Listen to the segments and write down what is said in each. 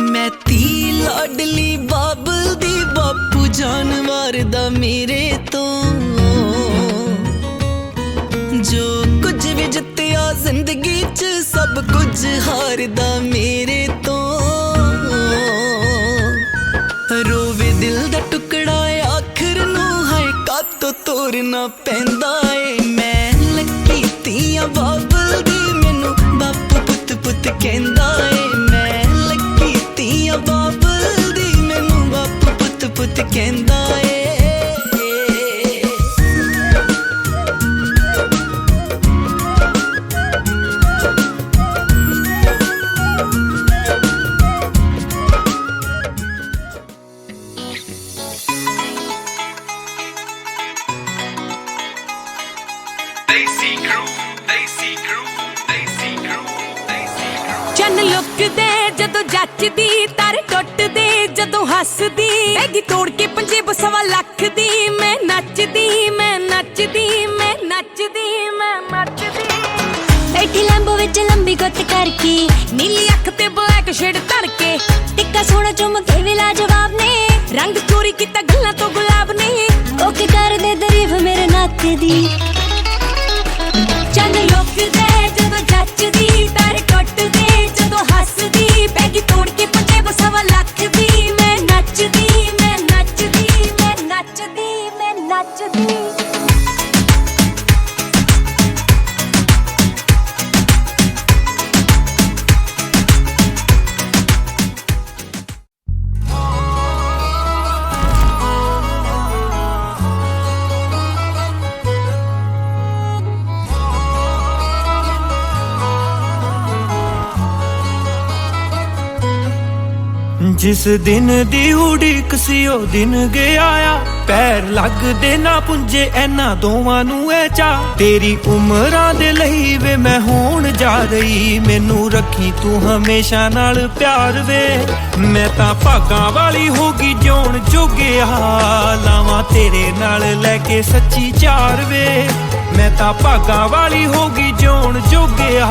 ਮੈਂ ਲਾਡਲੀ ਬਾਬਲ ਦੀ ਬਾਪੂ ਜਾਨ ਮਾਰਦਾ ਮੇਰੇ ਤੋਂ। ਜੋ ਕੁਝ ਵੀ ਜਿੱਤਿਆ ਜ਼ਿੰਦਗੀ 'ਚ ਸਭ ਕੁਝ ਹਾਰਦਾ ਮੇਰੇ ਤੋਂ। ਰੋਵੇ ਦਿਲ ਦਾ ਟੁਕੜਾ ਆਖਰ ਨੂੰ ਹੈ ਕੱਤ ਤੋਰਨਾ ਪੈਂਦਾ ਲੁੱਕਦੇ ਜਦੋਂ ਜੱਚਦੀ ਤਰ ਟੁੱਟਦੇ ਜਦੋਂ ਹੱਸਦੀ ਐਗੀ ਤੋੜ ਕੇ ਪੰਜੇ ਬਸਵਾ ਲੱਖ ਦੀ ਮੈਂ ਨੱਚਦੀ ਮੈਂ ਨੱਚਦੀ ਮੈਂ ਨੱਚਦੀ ਮੈਂ ਨੱਚਦੀ ਬੈਠੀ ਲੈਂਬੋ ਵਿੱਚ ਲੰਬੀ ਗੁੱਤ ਕਰਕੇ ਨੀਲੀ ਅੱਖ ਤੇ ਬਲੈਕ ਸ਼ੇਡ ਧੜਕੇ ਟਿੱਕਾ ਸੋਹਣਾ ਚੁੰਮ ਕੇ ਵੀ ਲਾਜਵਾਬ ਨੇ। ਰੰਗ ਚੋਰੀ ਕੀਤਾ ਗੱਲਾਂ ਤੋਂ ਗੁਲਾਬ ਨੇ। ਓਕੇ ਕਰਦੇ ਤਾਰੀਫ ਮੇਰੇ ਨੱਕ ਦੀ। ਜਿਸ ਦਿਨ ਦੀ ਉਡੀਕ ਸੀ, ਉਹ ਦਿਨ ਗਿਆ ਆ। ਪੈਰ ਲੱਗਦੇ ਨਾ ਪੁੰਜੇ ਐਨਾ ਦੋਵਾਂ ਨੂੰ ਐ ਚਾ। ਤੇਰੀ ਉਮਰਾਂ ਦੇ ਲਈ ਵੇ, ਮੈਂ ਹੋਣ ਜਾ ਰਹੀ। ਮੈਨੂੰ ਰੱਖੀ ਤੂੰ ਹਮੇਸ਼ਾ ਨਾਲ ਪਿਆਰ ਵੇ। ਮੈਂ ਤਾਂ ਭਾਗਾਂ ਵਾਲੀ ਹੋ ਗਈ ਜਿਉਣ ਜੋਗਿਆ ਲਾਵਾਂ ਤੇਰੇ ਨਾਲ ਲੈ ਕੇ ਸੱਚੀ ਚਾਰ ਵੇ। ਮੈਂ ਤਾਂ ਭਾਗਾਂ ਵਾਲੀ ਹੋ ਗਈ ਜਿਉਣ ਜੋਗਿਆ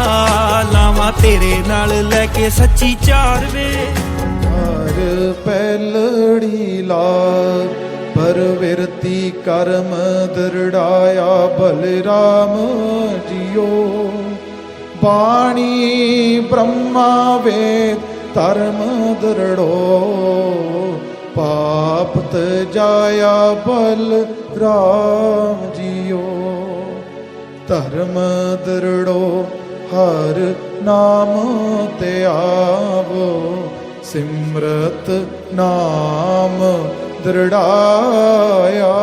ਲਾਵਾਂ ਤੇਰੇ ਨਾਲ ਲੈ ਕੇ ਸੱਚੀ ਚਾਰ ਵੇ। ਪਹਿਲੜੀ ਲਾ ਪਰਵਿਰਤੀ ਕਰਮ ਦਰੜਾਇਆ, ਬਲਰਾਮ ਜੀਓ। ਬਾਣੀ ਬ੍ਰਹਮਾ ਵੇਦ, ਧਰਮ ਦਰੜੋ। ਪਾਪ ਤਜਾਇਆ ਬਲ ਰਾਮ ਜੀਓ। ਧਰਮ ਦਰੜੋ, ਹਰ ਨਾਮ ਤੇ ਆਵੋ। ਸਿਮਰਤ ਨਾਮ ਦਰੜਾਇਆ।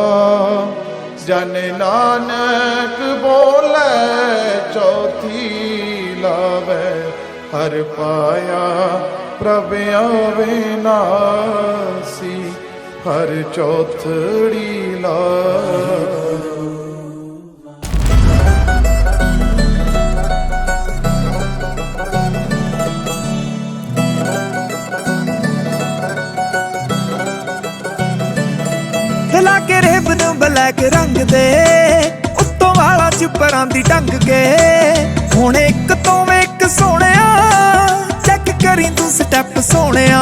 ਜਨ ਨਾਨਕ ਬੋਲੇ ਚੌਥੀ ਲਾਵੇ। ਹਰ ਪਾਇਆ ਪ੍ਰਭ ਅਵਿਨਾਸੀ ਹਰ ਚੌਥੜੀ ਲਾ ਕੇ ਰੇਬ ਨੂੰ ਬਲੈਕ ਰੰਗ ਦੇ। ਉੱਤੋਂ ਵਾਲਾ ਚੁੱਪਰਾਂ ਦੀ ਟੰਗ ਕੇ। ਹੁਣ ਇੱਕ ਤੋਂ ਇੱਕ ਸੋਹਣਿਆ ਚੈੱਕ ਕਰੀ ਤੂੰ ਸਟੈਪ ਸੋਹਣਿਆ।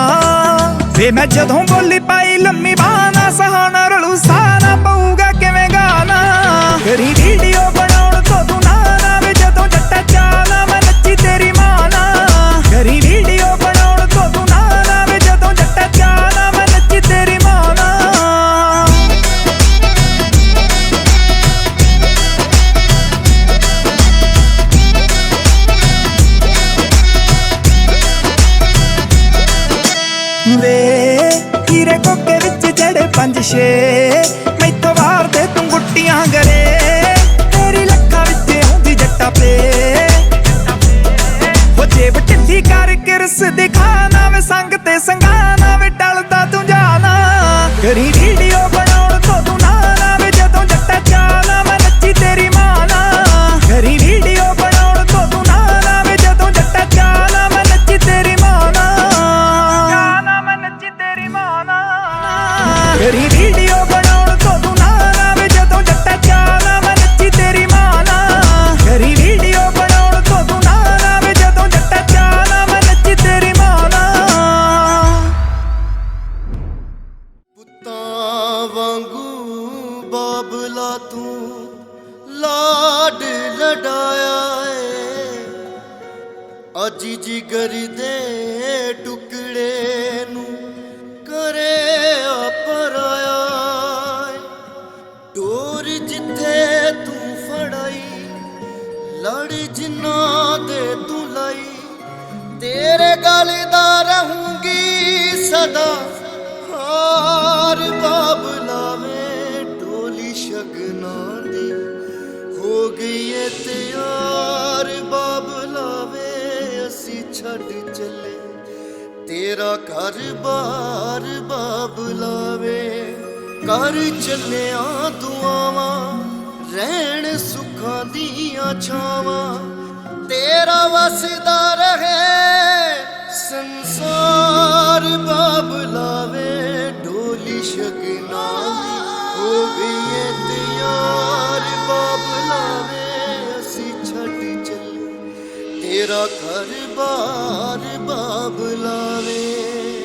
ਵੇ ਮੈਂ ਜਦੋਂ ਬੋਲੀ ਪਾਈ ਲੰਮੀ ਬਾਹ ਨਾ ਸਹਾਣਾ ਪੰਜ ਛੇ। ਮੈਥੋਂ ਵਾਰ ਦੇ ਤੂੰ ਗੁੱਟੀਆਂ ਗਰੇ। ਤੇਰੀ ਲੱਖਾਂ ਵਿੱਚ ਆਉਂਦੀ ਜੱਟਾ ਪੇ। ਹੋ ਜੇਬ ਢਿੱਲੀ ਕਰ ਕਿਰਸ ਦਿਖਾਣਾ ਵੇ ਸੰਗ ਤੇ ਸੰਗਾਣਾ ਵੇ ਟਲਦਾ ਤੂੰ ਜਾਣਾ। ਕਰੀ ਵੀਡੀਓ ਜੀ ਜਿਗਰ ਦੇ ਟੁਕੜੇ ਨੂੰ ਕਰੇ ਪਰਾਇਆ ਡੋਰ ਜਿੱਥੇ ਤੂੰ ਫੜਾਈ, ਲੜ ਜਿੰਨਾ ਦੇ ਤੂੰ ਲਈ। ਤੇਰੇ ਗਲ ਦਾ ਰਹੂੰਗੀ ਸਦਾ, ਹਾਰ ਬਾਬ ਲਾਵੇ ਢੋਲੀ ਸ਼ਗਨਾਂ ਦੀ। ਹੋ ਗਈ ਤੇ ਛੱਡ ਚੱਲੇ। ਤੇਰਾ ਘਰ ਬਾਰ ਬਾਬਲਾਵੇ ਕਰ ਚੱਲਿਆ ਦੁਆਵਾਂ, ਰਹਿਣ ਸੁੱਖਾਂ ਦੀਆਂ ਛਾਵਾਂ। ਤੇਰਾ ਵਸਦਾ ਰਹੇ। ਤੇਰਾ ਘਰ ਬਾਰ ਬਾਬਲਾ ਵੇ